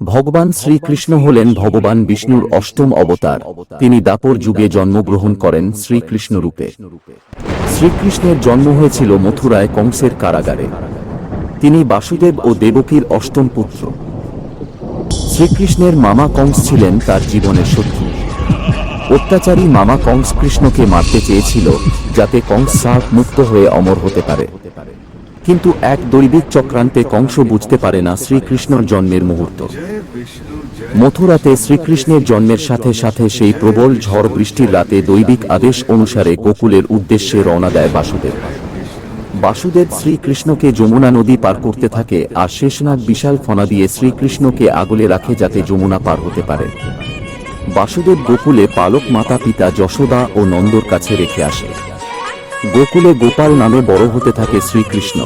ভগবান শ্রীকৃষ্ণ হলেন ভগবান বিষ্ণুর অষ্টম অবতার। তিনি দাপর যুগে জন্মগ্রহণ করেন শ্রীকৃষ্ণ রূপে। শ্রীকৃষ্ণের জন্ম হয়েছিল মথুরায় কংসের কারাগারে। তিনি বাসুদেব ও দেবকীর অষ্টম পুত্র। শ্রীকৃষ্ণের মামা কংস ছিলেন তার জীবনের শত্রু। অত্যাচারী মামা কংস কৃষ্ণকে মারতে চেয়েছিল যাতে কংস সাপ মুক্ত হয়ে অমর হতে পারে। কিন্তু এক দৈবিক চক্রান্তে কংস বুঝতে পারে না শ্রীকৃষ্ণর জন্মের মুহূর্ত। মথুরাতে শ্রীকৃষ্ণের জন্মের সাথে সাথে সেই প্রবল ঝড় বৃষ্টির রাতে দৈবিক আদেশ অনুসারে গোকুলের উদ্দেশ্যে রওনা দেয় বাসুদেব। বাসুদেব শ্রীকৃষ্ণকে যমুনা নদী পার করতে থাকে আর শেষনাগ বিশাল ফনা দিয়ে শ্রীকৃষ্ণকে আগলে রাখে যাতে যমুনা পার হতে পারে। বাসুদেব গোকুলে পালক মাতা পিতা যশোদা ও নন্দর কাছে রেখে আসে। গোকুলে গোপাল নামে বড় হতে থাকে শ্রীকৃষ্ণ।